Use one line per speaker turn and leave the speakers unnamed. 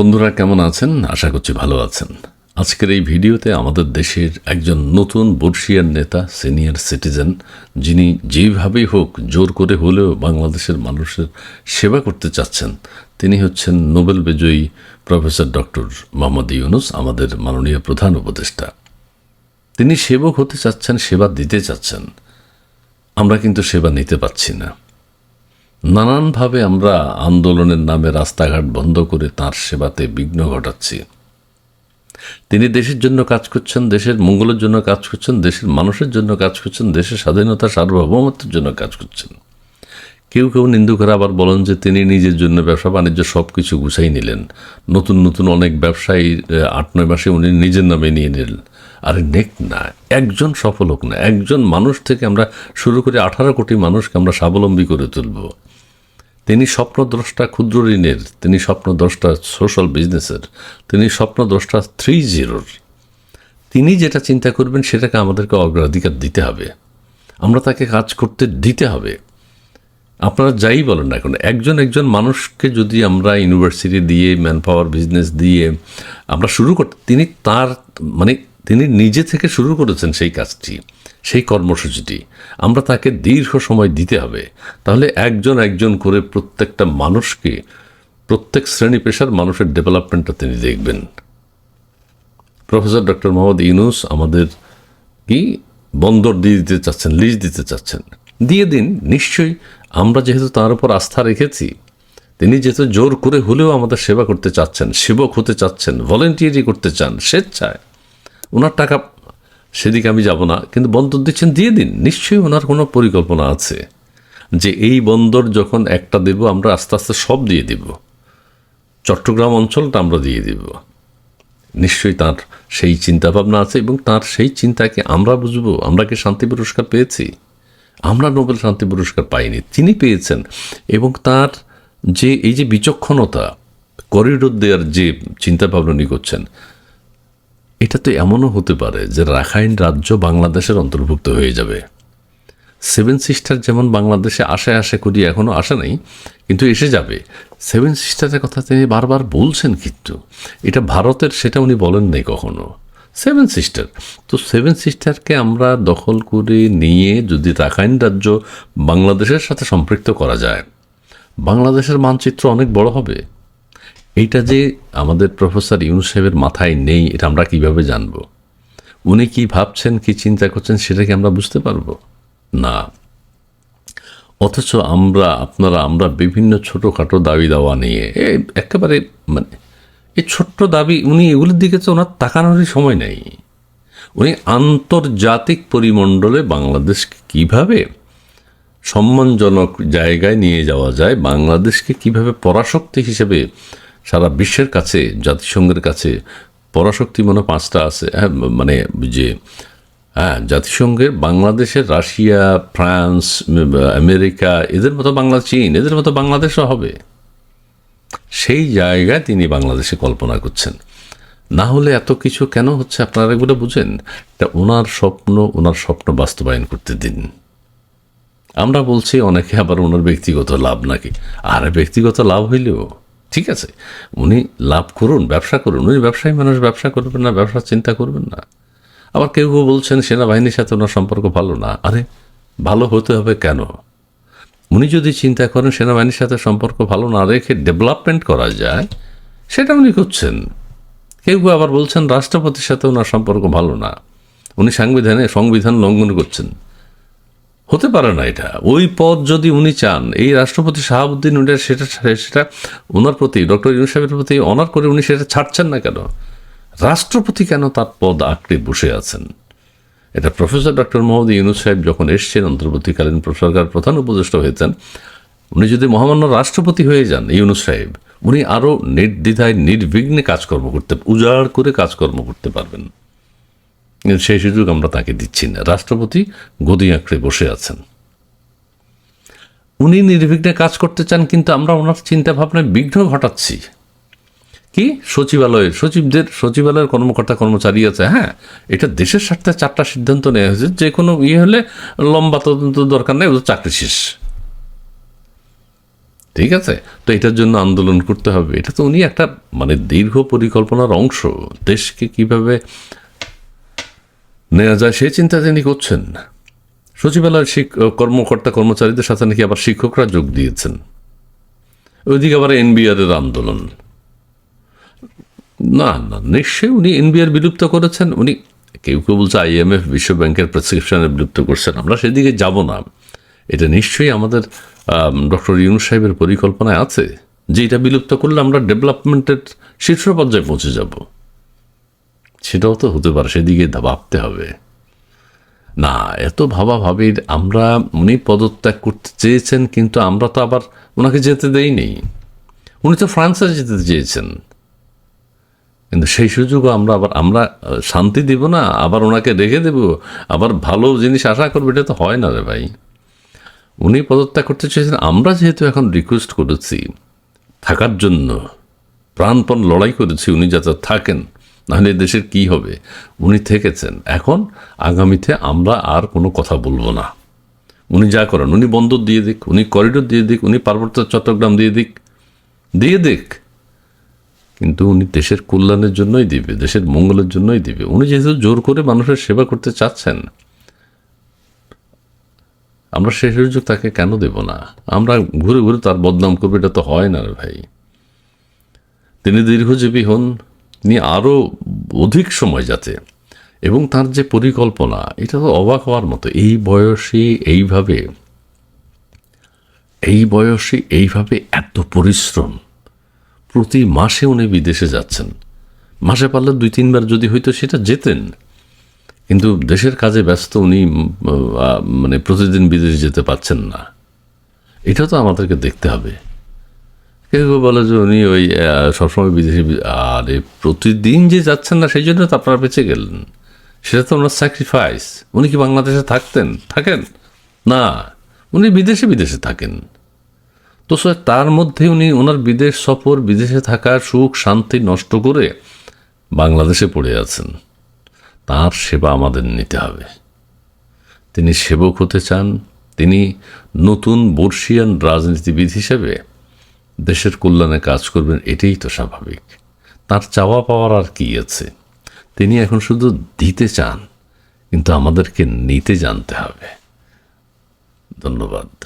বন্ধুরা কেমন আছেন? আশা করছি ভালো আছেন। আজকের এই ভিডিওতে আমাদের দেশের একজন নতুন বর্ষিয়ার নেতা, সিনিয়র সিটিজেন, যিনি যেভাবেই হোক জোর করে হলেও বাংলাদেশের মানুষের সেবা করতে চাচ্ছেন, তিনি হচ্ছেন নোবেল বিজয়ী প্রফেসর ডক্টর মোহাম্মদ ইউনুস, আমাদের মাননীয় প্রধান উপদেষ্টা। তিনি সেবক হতে চাচ্ছেন, সেবা দিতে চাচ্ছেন। আমরা কিন্তু সেবা নিতে পাচ্ছি না। নানানভাবে আমরা আন্দোলনের নামে রাস্তাঘাট বন্ধ করে তার সেবাতে বিঘ্ন ঘটাচ্ছি। তিনি দেশের জন্য কাজ করছেন, দেশের মঙ্গলের জন্য কাজ করছেন, দেশের মানুষের জন্য কাজ করছেন, দেশের স্বাধীনতা, সার্বভৌমত্বের জন্য কাজ করছেন। কেউ কেউ নিন্দু করে আবার বলেন যে তিনি নিজের জন্য ব্যবসা বাণিজ্য সব কিছু গুছাই নিলেন। নতুন নতুন অনেক ব্যবসায়ী আট নয় মাসে উনি নিজের নামে নিয়ে নিলেন। আরে নেক না, একজন সফল হোক না, একজন মানুষ থেকে আমরা শুরু করে আঠারো কোটি মানুষকে আমরা স্বাবলম্বী করে তুলব। তিনি স্বপ্নদ্রষ্টা ক্ষুদ্র ঋণের, তিনি স্বপ্নদ্রষ্টা সোশ্যাল বিজনেসের তিনি স্বপ্নদ্রষ্টা থ্রি জিরোর তিনি যেটা চিন্তা করবেন সেটাকে আমাদেরকে অগ্রাধিকার দিতে হবে। আমরা তাকে কাজ করতে দিতে হবে। আপনারা যাই বলেন না এখন একজন একজন মানুষকে যদি আমরা ইউনিভার্সিটি দিয়ে ম্যান পাওয়ার বিজনেস দিয়ে আমরা শুরু করতে, তিনি তার মানে তিনি নিজে থেকে শুরু করেছেন সেই কাজটি। সেই কর্মসূচিটি। আমরা তাকে দীর্ঘ সময় দিতে হবে। তাহলে একজন একজন করে প্রত্যেকটা মানুষকে, প্রত্যেক শ্রেণি পেশার মানুষের ডেভেলপমেন্টটা তিনি দেখবেন। প্রফেসর ডক্টর মোহাম্মদ ইউনুস আমাদের কি? বন্দর দিয়ে দিতে চাচ্ছেন, লিজ দিতে চাচ্ছেন। দিয়ে দিন, নিশ্চয়ই আমরা যেহেতু তার উপর আস্থা রেখেছি, তিনি যেহেতু জোর করে হলেও আমাদের সেবা করতে চাচ্ছেন, সেবক হতে চাচ্ছেন ভলেন্টিয়ারি করতে চান, স্বেচ্ছায়, ওনার টাকা সেদিকে আমি যাব না, কিন্তু বন্দর দিচ্ছেন, দিয়ে দিন। নিশ্চয়ই ওনার কোনো পরিকল্পনা আছে যে এই বন্দর যখন একটা দেব, আমরা আস্তে আস্তে সব দিয়ে দেব। চট্টগ্রাম অঞ্চলটা আমরা দিয়ে দেব। নিশ্চয়ই তার সেই চিন্তাভাবনা আছে এবং তার সেই চিন্তাকে আমরা বুঝব। আমরা কি শান্তি পুরস্কার পেয়েছি? আমরা নোবেল শান্তি পুরস্কার পাইনি, তিনি পেয়েছেন। এবং তার যে, এই যে বিচক্ষণতা, করিডোর দেওয়ার যে চিন্তাভাবনা উনি করছেন এটা তো এমনও হতে পারে যে রাখাইন রাজ্য বাংলাদেশের অন্তর্ভুক্ত হয়ে যাবে। সেভেন সিস্টার যেমন বাংলাদেশে আসে আসে করি এখনও আসে নাই, কিন্তু এসে যাবে। সেভেন সিস্টারের কথা তিনি বারবার বলছেন কিন্তু। এটা ভারতের সেটা উনি বলেন নাই কখনো। Seven sister. তো সেভেন সিস্টারকে আমরা দখল করে নিয়ে যদি রাখাইন রাজ্য বাংলাদেশের সাথে সম্পৃক্ত করা যায়, বাংলাদেশের মানচিত্র অনেক বড় হবে। এইটা যে আমাদের প্রফেসর ইউনুস সাহেবের মাথায় নেই, এটা আমরা কীভাবে জানব? উনি কি ভাবছেন, কি চিন্তা করছেন, সেটা কি আমরা বুঝতে পারব? না। অথচ আমরা, আপনারা, আমরা বিভিন্ন ছোটোখাটো দাবি দাওয়া নিয়ে, এ একেবারে মানে এই ছোট্ট দাবি, উনি এগুলির দিকে তো ওনার তাকানোরই সময় নেই। উনি আন্তর্জাতিক পরিমণ্ডলে বাংলাদেশকে কীভাবে সম্মানজনক জায়গায় নিয়ে যাওয়া যায়, বাংলাদেশকে কীভাবে পরাশক্তি হিসেবে সারা বিশ্বের কাছে, জাতিসংঘের কাছে পরাশক্তি মনে পাঁচটা আছে। হ্যাঁ মানে যে হ্যাঁ জাতিসংঘের, বাংলাদেশের, রাশিয়া, ফ্রান্স আমেরিকা, এদের মতো বাংলা চীন, এদের মতো বাংলাদেশও হবে। সেই জায়গায় তিনি বাংলাদেশে কল্পনা করছেন। না হলে এত কিছু কেন হচ্ছে আপনারা এগুলো বুঝেন? এটা ওনার স্বপ্ন ওনার স্বপ্ন বাস্তবায়ন করতে দিন। আমরা বলছি, অনেকে আবার ওনার ব্যক্তিগত লাভ নাকি? আর ব্যক্তিগত লাভ হইলেও ঠিক আছে, উনি লাভ করুন, ব্যবসা করুন, উনি ব্যবসায়ী মানুষ, ব্যবসা করবেন না, ব্যবসার চিন্তা করবেন না। আবার কেউ কেউ বলছেন, সেনাবাহিনীর সাথে ওনার সম্পর্ক ভালো না। আরে, ভালো হতে হবে কেন? উনি যদি চিন্তা করেন, সেনাবাহিনীর সাথে সম্পর্ক ভালো না রেখে ডেভেলপমেন্ট করা যায়, সেটা উনি করছেন। কেউ কেউ আবার বলছেন, রাষ্ট্রপতির সাথে ওনার সম্পর্ক ভালো না। উনি সাংবিধানে সংবিধান লঙ্ঘন করছেন। হতে পারে না এটা। ওই পদ যদি উনি চান, এই রাষ্ট্রপতি শাহাবুদ্দিন উনি সেটা সেটা ওনার প্রতি, ডক্টর ইউনুস সাহেবের প্রতি অনার করে উনি সেটা ছাড়ছেন না কেন? রাষ্ট্রপতি কেন তার পদ আঁকড়ে বসে আছেন? এটা প্রফেসর ডক্টর মোহাম্মদ ইউনুস সাহেব যখন এসছেন, অন্তর্বর্তীকালীন সরকার প্রধান উপদেষ্টা হয়েছেন, উনি যদি মহামান্য রাষ্ট্রপতি হয়ে যান, ইউনুস সাহেব, উনি আরও নির্দ্বিধায়, নির্বিঘ্নে কাজকর্ম করতে, উজাড় করে কাজকর্ম করতে পারবেন। সেই সুযোগ আমরা তাকে দিচ্ছি না। রাষ্ট্রপতি গদি আঁকড়ে বসে আছেন। উনি নির্বিঘ্নে কাজ করতে চান, কিন্তু আমরা ওনার চিন্তা ভাবনায় বিঘ্ন ঘটাচ্ছি। কি? সচিবালয়ের সচিবদের, সচিবালয়ের কর্মকর্তা, কর্মচারী আছে হ্যাঁ? এটা দেশের স্বার্থে চারটা সিদ্ধান্ত নেওয়া হয়েছে। যে কোনো ইয়ে হলে লম্বা তদন্ত দরকার নেই চাকরি শেষ। ঠিক আছে? তো এটার জন্য আন্দোলন করতে হবে। এটা তো উনি একটা মানে দীর্ঘ পরিকল্পনার অংশ। দেশকে কীভাবে নেওয়া যায় সেই চিন্তা তিনি করছেন। সচিবালয়ের কর্মকর্তা কর্মচারীদের সাথে নাকি আবার শিক্ষকরা যোগ দিয়েছেন। ওইদিকে আবার এনবিআর এর আন্দোলন। না না, নিশ্চয়ই উনি এনবিআর বিলুপ্ত করেছেন। উনি কেউ কেউ বলছে আইএমএফ, বিশ্ব ব্যাংকের প্রেসক্রিপশনে বিলুপ্ত করছেন। আমরা সেদিকে যাব না। এটা নিশ্চয়ই আমাদের ডক্টর ইউনুস সাহেবের পরিকল্পনায় আছে যে এটা বিলুপ্ত করলে আমরা ডেভেলপমেন্টের শীর্ষ পর্যায়ে পৌঁছে যাব। সেটাও তো হতে পারে, সেদিকে ভাবতে হবে। না, এত ভাবা ভাবির আমরা উনি পদত্যাগ করতে চেয়েছেন, কিন্তু আমরা তো আবার ওনাকে যেতে দেইনি। উনি তো ফ্রান্সে যেতে চেয়েছেন। কিন্তু সেই সুযোগও আমরা আবার, আমরা শান্তি দিব না, আবার ওনাকে রেখে দেব, আবার ভালো জিনিস আশা করব, এটা তো হয় না রে ভাই। উনি পদত্যাগ করতে চেয়েছেন, আমরা যেহেতু এখন রিকোয়েস্ট করেছি, থাকার জন্য, প্রাণপণ লড়াই করেছি, উনি যাতে থাকেন। নাহলে দেশের কি হবে? উনি থেকেছেন। এখন আগামীতে আমরা আর কোনো কথা বলব না। উনি যা করেন, উনি বন্দর দিয়ে দিক, উনি করিডোর দিয়ে দিক, উনি পার্বত্য চট্টগ্রাম দিয়ে দিক দিয়ে দিক। কিন্তু উনি দেশের কল্যাণের জন্যই দিবে, দেশের মঙ্গলের জন্যই দিবে। উনি যেহেতু জোর করে মানুষের সেবা করতে চাচ্ছেন, আমরা সেই সুযোগ তাকে কেন দেব না? আমরা ঘুরে ঘুরে তার বদনাম করব, এটা তো হয় না ভাই। তিনি দীর্ঘজীবী হন তিনি আরও অধিক সময় যাতে। এবং তার যে পরিকল্পনা, এটা তো অবাক হওয়ার মতো। এই বয়সে এইভাবে, এই বয়সে এইভাবে এত পরিশ্রম। প্রতি মাসে উনি বিদেশে যাচ্ছেন। মাসে পারলে দুই, তিনবার যদি হইতো সেটা যেতেন। কিন্তু দেশের কাজে ব্যস্ত উনি মানে প্রতিদিন বিদেশে যেতে পারছেন না। এটা তো আমাদেরকে দেখতে হবে। কেউ বলে যে উনি ওই সবসময় বিদেশি, আরে প্রতিদিন যে যাচ্ছেন না, সেই জন্য তো আপনারা বেঁচে গেলেন। সেটা তো ওনার স্যাক্রিফাইস উনি কি বাংলাদেশে থাকতেন? থাকেন? না। উনি বিদেশে বিদেশে থাকেন। তো স্যার, তার মধ্যে উনি ওনার বিদেশ সফর, বিদেশে থাকার সুখ, শান্তি নষ্ট করে বাংলাদেশে পড়ে আছেন। তার সেবা আমাদের নিতে হবে। তিনি সেবক হতে চান। তিনি নতুন বর্ষিয়ান রাজনীতিবিদ হিসেবে দেশের কল্যাণে কাজ করবেন, এটাই তো স্বাভাবিক। তার চাওয়া পাওয়ার আর কি আছে? তিনি এখন শুধু দিতে চান, কিন্তু আমাদেরকে নিতে জানতে হবে। ধন্যবাদ।